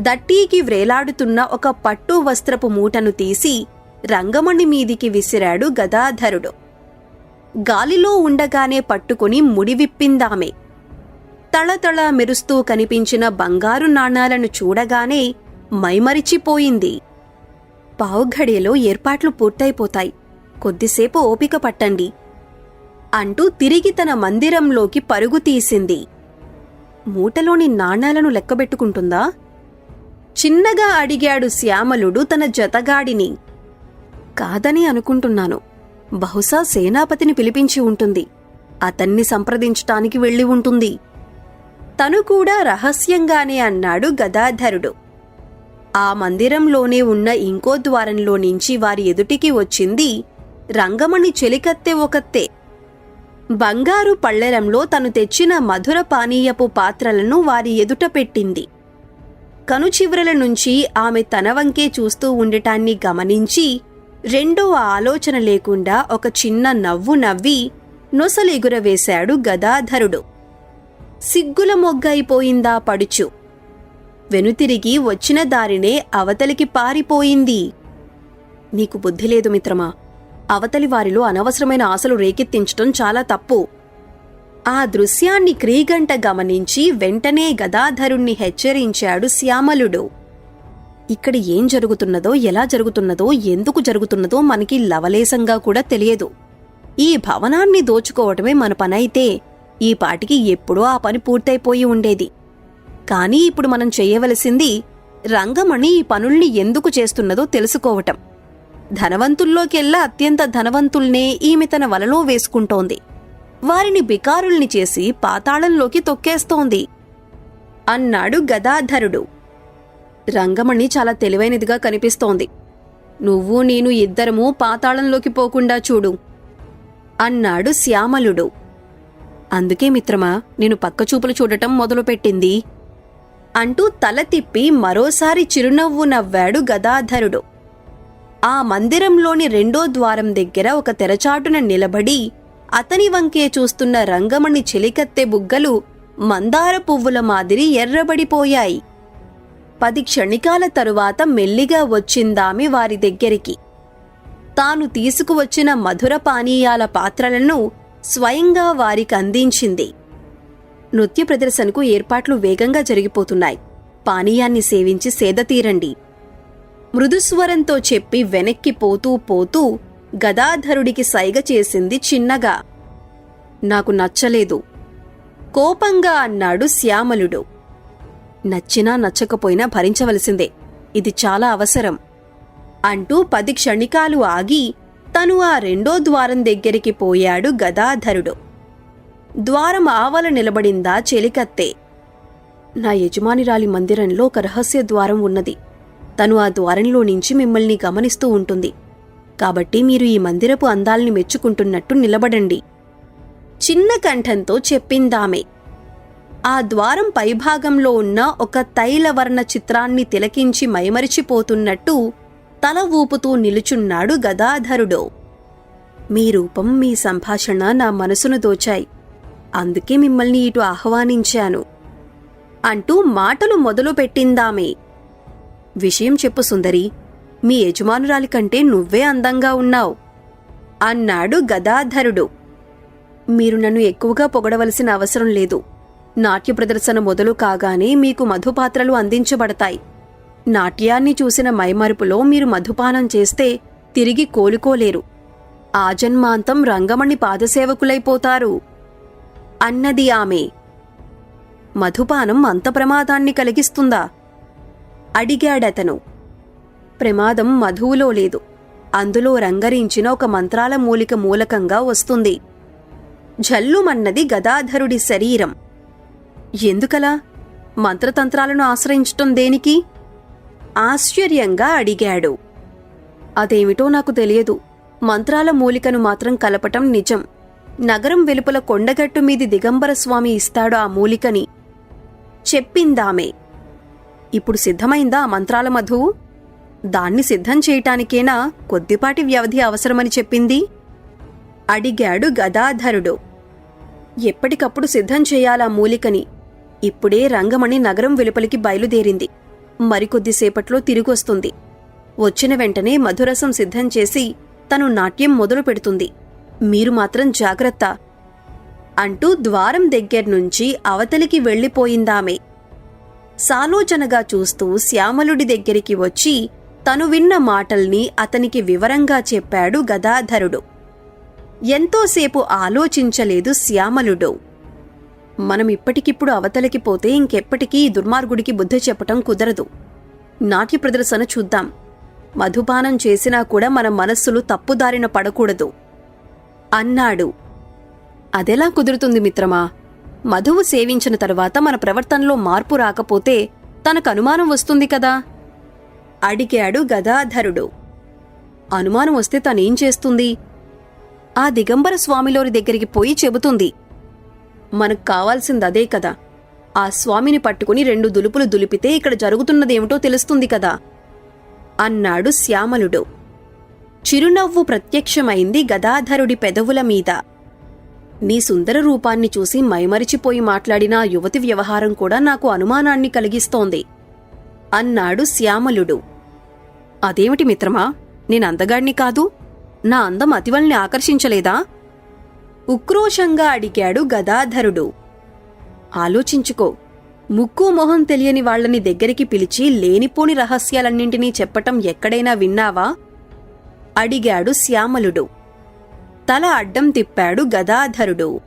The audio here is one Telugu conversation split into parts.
దట్టీకి వ్రేలాడుతున్న ఒక పట్టు వస్త్రపు మూటను తీసి రంగమణి మీదికి విసిరాడు గదాధరుడు. గాలిలో ఉండగానే పట్టుకుని ముడివిప్పిందామే. తళతళ మెరుస్తూ కనిపించిన బంగారు నాణాలను చూడగానే మైమరిచిపోయింది. పావుఘడియలో ఏర్పాట్లు పూర్తయిపోతాయి. కొద్దిసేపు ఓపిక పట్టండి. అంటూ తిరిగి తన మందిరంలోకి పరుగు తీసింది. మూటలోని నాణాలను లెక్కబెట్టుకుంటుందా? చిన్నగా అడిగాడు శ్యామలుడు తన జతగాడిని. కాదని అనుకుంటున్నాను. బహుశా సేనాపతిని పిలిపించి ఉంటుంది. అతన్ని సంప్రదించటానికి వెళ్ళి ఉంటుంది. తను కూడా రహస్యంగానే అన్నాడు గదాధరుడు. ఆ మందిరంలోనే ఉన్న ఇంకో ద్వారంలో నుంచి వారి ఎదుటికి వచ్చింది రంగమణి చెలికత్తె ఒకత్తే. బంగారు పళ్ళెరంలో తను తెచ్చిన మధుర పానీయపు పాత్రలను వారి ఎదుట పెట్టింది. కనుచివరల నుంచి ఆమె తన వంకే చూస్తూ ఉండటాన్ని గమనించి రెండో ఆలోచన లేకుండా ఒక చిన్న నవ్వు నవ్వి నొసలెగురవేశాడు గదాధరుడు. సిగ్గుల మొగ్గైపోయిందా పడుచు. వెనుతిరిగి వచ్చిన దారినే అవతలికి పారిపోయింది. నీకు బుద్ధి లేదు మిత్రమా. అవతలి వారిలో అనవసరమైన ఆశలు రేకెత్తించటం చాలా తప్పు. ఆ దృశ్యాన్ని క్రీగంట గమనించి వెంటనే గదాధరుణ్ణి హెచ్చరించాడు శ్యామలుడు. ఇక్కడ ఏం జరుగుతున్నదో ఎలా జరుగుతున్నదో ఎందుకు జరుగుతున్నదో మనకి లవలేశంగా కూడా తెలియదు. ఈ భవనాన్ని దోచుకోవటమే మన పనైతే ఈ పాటికి ఎప్పుడో ఆ పని పూర్తయిపోయి ఉండేది. కానీ ఇప్పుడు మనం చేయవలసింది రంగమణి ఈ పనుల్ని ఎందుకు చేస్తున్నదో తెలుసుకోవటం. ధనవంతుల్లోకెల్లా అత్యంత ధనవంతుల్నే ఈమె తన వలలో వేసుకుంటోంది. వారిని బికారుల్ని చేసి పాతాళంలోకి తొక్కేస్తోంది. అన్నాడు గదాధరుడు. రంగమణి చాలా తెలివైనదిగా కనిపిస్తోంది. నువ్వు నేను ఇద్దరము పాతాళంలోకి పోకుండా చూడు. అన్నాడు శ్యామలుడు. అందుకే మిత్రమా నేను పక్కచూపులు చూడటం మొదలుపెట్టింది. అంటూ తల తిప్పి మరోసారి చిరునవ్వు నవ్వాడు గదాధరుడు. ఆ మందిరంలోని రెండో ద్వారం దగ్గర ఒక తెరచాటున నిలబడి అతని వంకే చూస్తున్న రంగమణి చెలికత్తె బుగ్గలు మందార పువ్వుల మాదిరి ఎర్రబడిపోయాయి. పది క్షణికాల తరువాత మెల్లిగా వచ్చిందామె వారి దగ్గరికి. తాను తీసుకువచ్చిన మధుర పానీయాల పాత్రలను స్వయంగా వారికి అందించింది. నృత్య ప్రదర్శనకు ఏర్పాట్లు వేగంగా జరిగిపోతున్నాయి. పానీయాన్ని సేవించి సేదతీరండి మృదుస్వరంతో చెప్పి వెనక్కి పోతూ పోతూ గదాధరుడికి సైగ చేసింది చిన్నగా. నాకు నచ్చలేదు. కోపంగా అన్నాడు శ్యామలుడు. నచ్చినా నచ్చకపోయినా భరించవలసిందే. ఇది చాలా అవసరం. అంటూ పది క్షణికాలు ఆగి తను ఆ రెండో ద్వారం దగ్గరికి పోయాడు గదాధరుడు. ద్వారం ఆవల నిలబడిందా చెలికత్తే. నా యజమానిరాలి మందిరంలో ఒక రహస్య ద్వారం ఉన్నది. తను ఆ ద్వారంలో నుంచి మిమ్మల్ని గమనిస్తూ ఉంటుంది. కాబట్టి మీరు ఈ మందిరపు అందాల్ని మెచ్చుకుంటున్నట్టు నిలబడండి. చిన్న కంఠంతో చెప్పిందామె ఆ ద్వారం పైభాగంలో ఉన్న ఒక తైలవర్ణ చిత్రాన్ని తిలకించి మైమరిచిపోతున్నట్టు తల ఊపుతూ నిలుచున్నాడు గదాధరుడు. మీ రూపం మీ సంభాషణ నా మనసును దోచాయి. అందుకే మిమ్మల్ని ఇటు ఆహ్వానించాను అంటూ మాటలు మొదలుపెట్టిందామే. విషయం చెప్పు సుందరి మీ యజమానురాలి కంటే నువ్వే అందంగా ఉన్నావు అన్నాడు గదాధరుడు. మీరు నన్ను ఎక్కువగా పొగడవలసిన అవసరం లేదు. నాట్య ప్రదర్శన మొదలు కాగానే మీకు మధుపాత్రలు అందించబడతాయి. నాట్యాన్ని చూసిన మైమరుపులో మీరు మధుపానం చేస్తే తిరిగి కోలుకోలేరు. ఆజన్మాంతం రంగమణి పాదసేవకులైపోతారు. అన్నది ఆమె. మధుపానం అంత ప్రమాదాన్ని కలిగిస్తుందా? అడిగాడతను. ప్రమాదం మధువులో లేదు. అందులో రంగరించిన ఒక మంత్రాల మూలిక మూలకంగా వస్తుంది. జల్లుమన్నది గదాధరుడి శరీరం. ఎందుకలా? మంత్రతంత్రాలను ఆశ్రయించటం దేనికి? ఆశ్చర్యంగా అడిగాడు. అదేమిటో నాకు తెలియదు. మంత్రాల మూలికను మాత్రం కలపటం నిజం. నగరం వెలుపల కొండగట్టు మీది దిగంబర స్వామి ఇస్తాడు ఆ మూలికని. చెప్పిందామే. ఇప్పుడు సిద్ధమైందా ఆ మంత్రాల మధువు? దాన్ని సిద్ధం చేయటానికేనా కొద్దిపాటి వ్యవధి అవసరమని చెప్పింది? అడిగాడు గదాధరుడు. ఎప్పటికప్పుడు సిద్ధం చేయాలా మూలికని. ఇప్పుడే రంగమణి నగరం వెలుపలికి బయలుదేరింది. మరికొద్దిసేపట్లో తిరిగొస్తుంది. వచ్చిన వెంటనే మధురసం సిద్ధం చేసి తను నాట్యం మొదలు పెడుతుంది. మీరు మాత్రం జాగ్రత్త. అంటూ ద్వారం దగ్గర్నుంచి అవతలికి వెళ్ళిపోయిందామె. సాలోచనగా చూస్తూ శ్యామలుడి దగ్గరికి వచ్చి తను విన్న మాటల్ని అతనికి వివరంగా చెప్పాడు గదాధరుడు. ఎంతోసేపు ఆలోచించలేదు శ్యామలుడు. మనం ఇప్పటికిప్పుడు అవతలికి పోతే ఇంకెప్పటికీ ఈ దుర్మార్గుడికి బుద్ధి చెప్పటం కుదరదు. నాట్య ప్రదర్శన చూద్దాం. మధుపానం చేసినా కూడా మన మనస్సులు తప్పుదారిన పడకూడదు. అన్నాడు. అదెలా కుదురుతుంది మిత్రమా? మధువు సేవించిన తరువాత మన ప్రవర్తనలో మార్పు రాకపోతే తనకు అనుమానం వస్తుంది కదా? అడిగాడు గదాధరుడు. అనుమానం వస్తే తనేం చేస్తుంది? ఆ దిగంబర స్వామిలోరి దగ్గరికి పోయి చెబుతుంది. మనకు కావాల్సింది అదే కదా. ఆ స్వామిని పట్టుకుని రెండు దులుపులు దులిపితే ఇక్కడ జరుగుతున్నదేమిటో తెలుస్తుంది కదా. అన్నాడు శ్యామలుడు. చిరునవ్వు ప్రత్యక్షమైంది గదాధరుడి పెదవుల మీద. నీ సుందర రూపాన్ని చూసి మైమరిచిపోయి మాట్లాడిన యువతి వ్యవహారం కూడా నాకు అనుమానాన్ని కలిగిస్తోంది. అన్నాడు శ్యామలుడు. అదేమిటి మిత్రమా? నేనందగాడిని కాదు? నా అందం అతివల్ని ఆకర్షించలేదా? ఉక్రోషంగా అడిగాడు గదాధరుడు. ఆలోచించుకో. ముక్కు మొహం తెలియని వాళ్ళని దగ్గరికి పిలిచి లేనిపోని రహస్యాలన్నింటినీ చెప్పటం ఎక్కడైనా విన్నావా? అడిగాడు శ్యామలుడు. తల అడ్డం తిప్పాడు గదాధరుడు.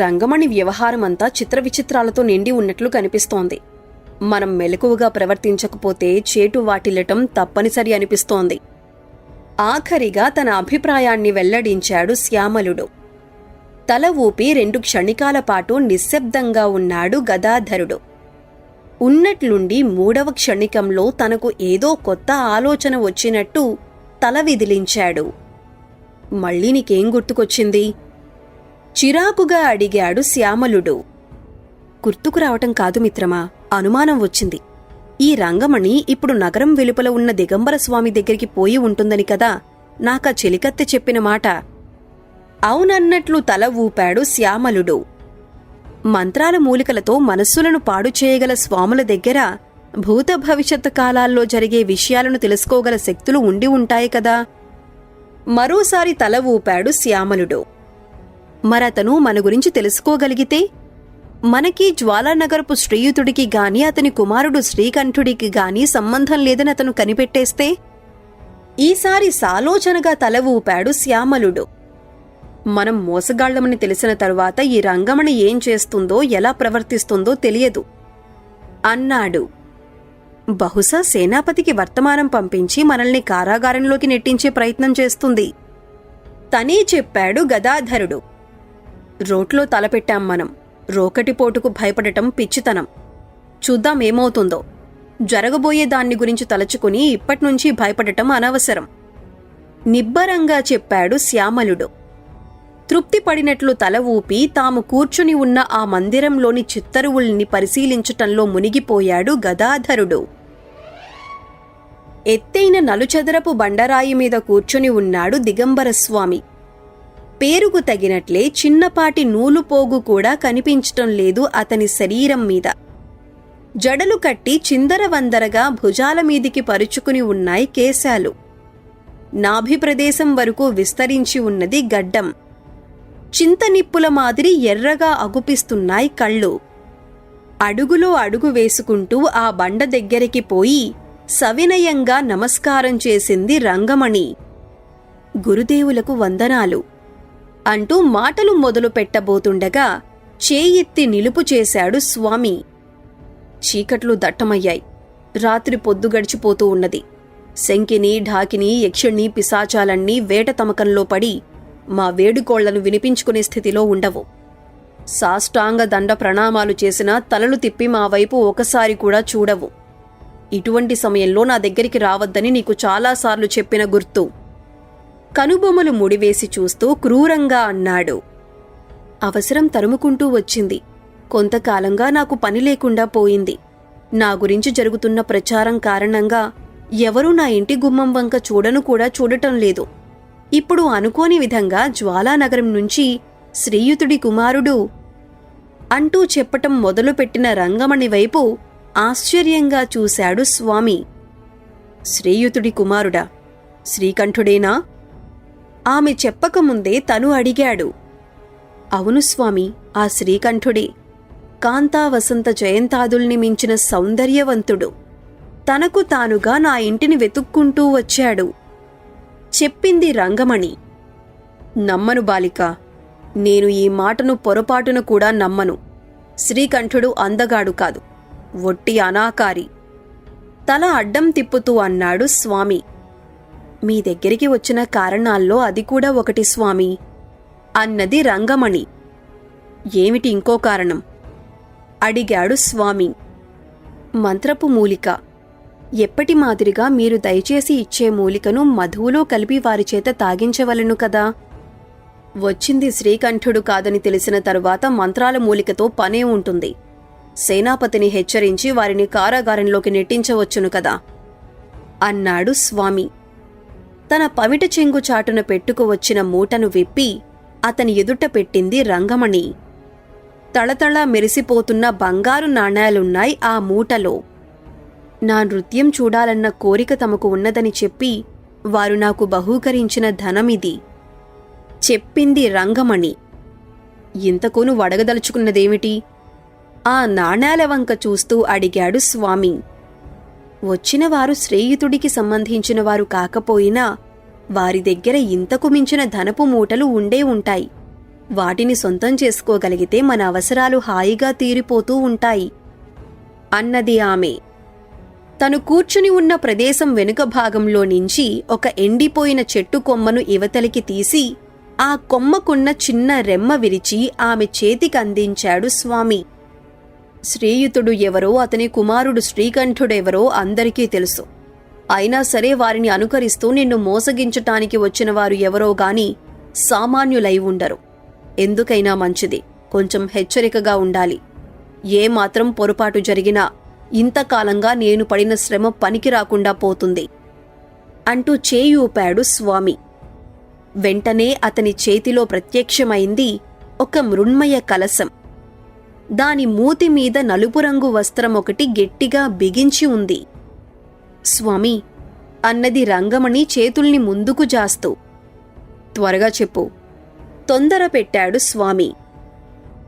రంగమణి వ్యవహారమంతా చిత్ర విచిత్రాలతో నిండి ఉన్నట్లు కనిపిస్తోంది. మనం మెలకువగా ప్రవర్తించకపోతే చేటు వాటిల్లటం తప్పనిసరి అనిపిస్తోంది. ఆఖరిగా తన అభిప్రాయాన్ని వెల్లడించాడు శ్యామలుడు. తల ఊపి రెండు క్షణికాల పాటు నిశ్శబ్దంగా ఉన్నాడు గదాధరుడు. ఉన్నట్లుండి మూడవ క్షణికంలో తనకు ఏదో కొత్త ఆలోచన వచ్చినట్టు తల విదిలించాడు. మళ్ళీ నీకేం గుర్తుకొచ్చింది? చిరాకుగా అడిగాడు శ్యామలుడు. గుర్తుకు రావటం కాదు మిత్రమా? అనుమానం వచ్చింది. ఈ రంగమణి ఇప్పుడు నగరం వెలుపల ఉన్న దిగంబర స్వామి దగ్గరికి పోయి ఉంటుందని కదా నాకా చెలికత్తె చెప్పిన మాట. అవునన్నట్లు తల ఊపాడు శ్యామలుడు. మంత్రాల మూలికలతో మనస్సులను పాడు చేయగల స్వాముల దగ్గర భూత భవిష్యత్ కాలాల్లో జరిగే విషయాలను తెలుసుకోగల శక్తులు ఉండి ఉంటాయి కదా. మరోసారి తల ఊపాడు శ్యామలుడు. మరతను మన గురించి తెలుసుకోగలిగితే మనకి జ్వాలానగరపు శ్రీయుతుడికి గాని అతని కుమారుడు శ్రీకంఠుడికి గాని సంబంధం లేదని అతను కనిపెట్టేస్తే ఈసారి సాలోచనగా తల ఊపాడు శ్యామలుడు. మనం మోసగాళ్ళమని తెలిసిన తరువాత ఈ రంగమణి ఏం చేస్తుందో ఎలా ప్రవర్తిస్తుందో తెలియదు. అన్నాడు. బహుశా సేనాపతికి వర్తమానం పంపించి మనల్ని కారాగారంలోకి నెట్టించే ప్రయత్నం చేస్తుంది. తనే చెప్పాడు గదాధరుడు. రోట్లో తలపెట్టాం మనం. రోకటిపోటుకు భయపడటం పిచ్చితనం. చూద్దాం ఏమవుతుందో. జరగబోయే దాన్ని గురించి తలచుకుని ఇప్పట్నుంచి భయపడటం అనవసరం. నిబ్బరంగా చెప్పాడు శ్యామలుడు. తృప్తిపడినట్లు తల ఊపి తాము కూర్చుని ఉన్న ఆ మందిరంలోని చిత్తరువుల్ని పరిశీలించటంలో మునిగిపోయాడు గదాధరుడు. ఎత్తైన నలుచదరపు బండరాయి మీద కూర్చుని ఉన్నాడు దిగంబర స్వామి పేరుకు తగినట్లే చిన్నపాటి నూలుపోగు కూడా కనిపించటం లేదు అతని శరీరం మీద. జడలు కట్టి చిందరవందరగా భుజాల మీదికి పరుచుకుని ఉన్నాయి కేశాలు. నాభి ప్రదేశం వరకు విస్తరించి ఉన్నది గడ్డం. చింతనిప్పుల మాదిరి ఎర్రగా అగుపిస్తున్నాయి కళ్ళు. అడుగులో అడుగు వేసుకుంటూ ఆ బండ దగ్గరికి పోయి సవినయంగా నమస్కారం చేసింది రంగమణి. గురుదేవులకు వందనాలు. అంటూ మాటలు మొదలు పెట్టబోతుండగా చేయెత్తి నిలుపు చేశాడు స్వామి. చీకట్లు దట్టమయ్యాయి. రాత్రి పొద్దు గడిచిపోతూ ఉన్నది. శంకిని ఢాకిని యక్షిణి పిశాచాలన్నీ వేట తమకంలో పడి మా వేడుకోళ్ళను వినిపించుకునే స్థితిలో ఉండవు. సాష్టాంగ దండ ప్రణామాలు చేసినా తలలు తిప్పి మా వైపు ఒకసారి కూడా చూడవు. ఇటువంటి సమయంలో నా దగ్గరికి రావద్దని నీకు చాలాసార్లు చెప్పిన గుర్తు. కనుబొమ్మలు ముడివేసి చూస్తూ క్రూరంగా అన్నాడు. అవసరం తరుముకుంటూ వచ్చింది. కొంతకాలంగా నాకు పని లేకుండా పోయింది. నా గురించి జరుగుతున్న ప్రచారం కారణంగా ఎవరూ నా ఇంటి గుమ్మం వంక చూడను కూడా చూడటం లేదు. ఇప్పుడు అనుకోని విధంగా జ్వాలానగరం నుంచి శ్రీయుతుడి కుమారుడు అంటూ చెప్పటం మొదలుపెట్టిన రంగమణి వైపు ఆశ్చర్యంగా చూశాడు స్వామి. శ్రీయుతుడి కుమారుడా శ్రీకంఠుడేనా? ఆమె చెప్పకముందే తను అడిగాడు. అవును స్వామి ఆ శ్రీకంఠుడే. కాంతా వసంత జయంతాదుల్ని మించిన సౌందర్యవంతుడు. తనకు తానుగా నా ఇంటిని వెతుక్కుంటూ వచ్చాడు. చెప్పింది రంగమణి. నమ్మను బాలిక నేను ఈ మాటను పొరపాటున కూడా నమ్మను. శ్రీకంఠుడు అందగాడు కాదు ఒట్టి అనాకారి. తల అడ్డం తిప్పుతూ అన్నాడు స్వామి. మీ దగ్గరికి వచ్చిన కారణాల్లో అది కూడా ఒకటి స్వామి. అన్నది రంగమణి. ఏమిటి ఇంకో కారణం? అడిగాడు స్వామి. మంత్రపు మూలిక. ఎప్పటి మాదిరిగా మీరు దయచేసి ఇచ్చే మూలికను మధువులో కలిపి వారి చేత తాగించవలను కదా? వచ్చింది శ్రీకంఠుడు కాదని తెలిసిన తరువాత మంత్రాల మూలికతో పనే ఉంటుంది. సేనాపతిని హెచ్చరించి వారిని కారాగారంలోకి నెట్టించవచ్చును కదా? అన్నాడు స్వామి. తన పవిట చెంగు చాటున పెట్టుకు వచ్చిన మూటను విప్పి అతని ఎదుట పెట్టింది రంగమణి. తళతళ మెరిసిపోతున్న బంగారు నాణ్యాలున్నాయి ఆ మూటలో. నా నృత్యం చూడాలన్న కోరిక తమకు ఉన్నదని చెప్పి వారు నాకు బహూకరించిన ధనమిది. చెప్పింది రంగమణి. ఇంతకును వడగదలుచుకున్నదేమిటి ఆ నాణ్యాల వంక చూస్తూ అడిగాడు స్వామి. వచ్చినవారు శ్రేయుతుడికి సంబంధించిన వారు కాకపోయినా వారి దగ్గర ఇంతకు మించిన ధనపు మూటలు ఉండే ఉంటాయి. వాటిని సొంతం చేసుకోగలిగితే మన అవసరాలు హాయిగా తీరిపోతూ ఉంటాయి. అన్నది ఆమె. తను కూర్చుని ఉన్న ప్రదేశం వెనుక భాగంలో నుంచి ఒక ఎండిపోయిన చెట్టు కొమ్మను ఇవతలికి తీసి ఆ కొమ్మకున్న చిన్న రెమ్మ విరిచి ఆమె చేతికి అందించాడు స్వామి. శ్రీయుతుడు ఎవరో అతని కుమారుడు శ్రీకంఠుడెవరో అందరికీ తెలుసు. అయినా సరే వారిని అనుకరిస్తూ నిన్ను మోసగించటానికి వచ్చిన వారు ఎవరో గాని సామాన్యులై ఉండరు. ఎందుకైనా మంచిది కొంచెం హెచ్చరికగా ఉండాలి. ఏమాత్రం పొరపాటు జరిగినా ఇంతకాలంగా నేను పడిన శ్రమ పనికి రాకుండా పోతుంది. అంటూ చేయి ఊపాడు స్వామి. వెంటనే అతని చేతిలో ప్రత్యక్షమైంది ఒక మృణ్మయ కలశం. దాని మూతి మీద నలుపు రంగు వస్త్రం ఒకటి గట్టిగా బిగించి ఉంది. స్వామి అన్నది రంగమణి చేతుల్ని ముందుకు జాస్తూ. త్వరగా చెప్పు. తొందర పెట్టాడు స్వామి.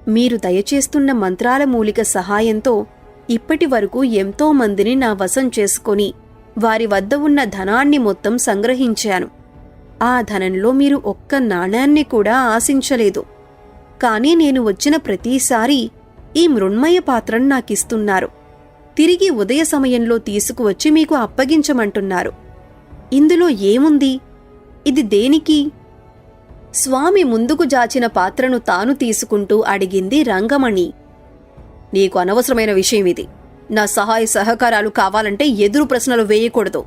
మీరు దయచేస్తున్న మంత్రాల మూలిక సహాయంతో ఇప్పటి వరకు ఎంతో మందిని నా వశం చేసుకొని వారి వద్ద ఉన్న ధనాన్ని మొత్తం సంగ్రహించాను. ఆ ధనంలో మీరు ఒక్క నాణాన్ని కూడా ఆశించలేదు. కానీ నేను వచ్చిన ప్రతిసారి ఈ మృణ్మయ పాత్రను నాకిస్తున్నారు. తిరిగి ఉదయ సమయంలో తీసుకువచ్చి మీకు అప్పగించమంటున్నారు. ఇందులో ఏముంది? ఇది దేనికి? స్వామి ముందుకు జాచిన పాత్రను తాను తీసుకుంటూ అడిగింది రంగమణి. నీకు అనవసరమైన విషయం ఇది. నా సహాయ సహకారాలు కావాలంటే ఎదురు ప్రశ్నలు వేయకూడదు.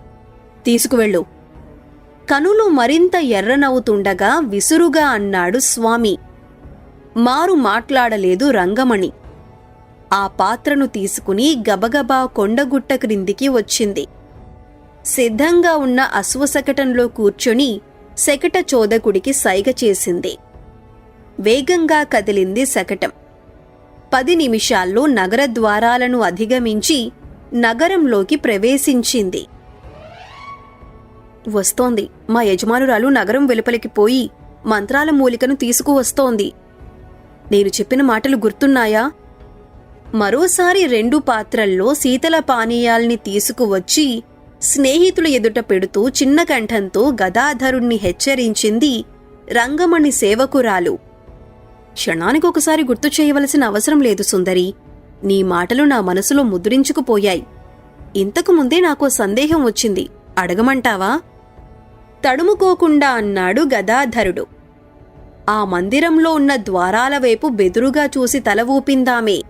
తీసుకువెళ్ళు. కనులు మరింత ఎర్రనవుతుండగా విసురుగా అన్నాడు స్వామి. మారు మాట్లాడలేదు రంగమణి. ఆ పాత్రను తీసుకుని గబగబా కొండగుట్ట క్రిందికి వచ్చింది. సిద్ధంగా ఉన్న అశ్వశకటంలో కూర్చొని శకట చోదకుడికి సైగ చేసింది. వేగంగా కదిలింది శకటం. పది నిమిషాల్లో నగర ద్వారాలను అధిగమించి నగరంలోకి ప్రవేశించింది. వస్తోంది. మా యజమానురాలు నగరం వెలుపలికి పోయి మంత్రాల మూలికను తీసుకువస్తోంది. నేను చెప్పిన మాటలు గుర్తున్నాయా? మరోసారి రెండు పాత్రల్లో శీతల పానీయాల్ని తీసుకువచ్చి స్నేహితుల ఎదుట పెడుతూ చిన్న కంఠంతో గదాధరుణ్ణి హెచ్చరించింది రంగమణి సేవకురాలు. క్షణానికొకసారి గుర్తు చేయవలసిన అవసరం లేదు సుందరి. నీ మాటలు నా మనసులో ముద్రించుకుపోయాయి. ఇంతకు ముందే నాకు సందేహం వచ్చింది. అడగమంటావా? తడుముకోకుండా అన్నాడు గదాధరుడు. ఆ మందిరంలో ఉన్న ద్వారాల వైపు బెదురుగా చూసి తల ఊపిందామే.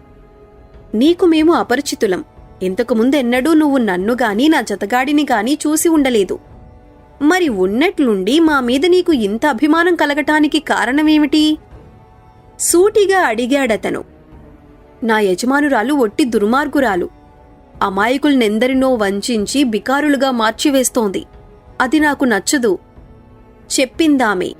నీకు మేము అపరిచితులం. ఇంతకు ముందెన్నడూ నువ్వు నన్ను గాని నా జతగాడిని గాని చూసి ఉండలేదు. మరి ఉన్నట్లుండి మా మీద నీకు ఇంత అభిమానం కలగటానికి కారణమేమిటి? సూటిగా అడిగాడతను. నా యజమానురాలు ఒట్టి దుర్మార్గురాలు. అమాయకుల్నెందరినో వంచించి బికారులుగా మార్చివేస్తోంది. అది నాకు నచ్చదు. చెప్పిందామే.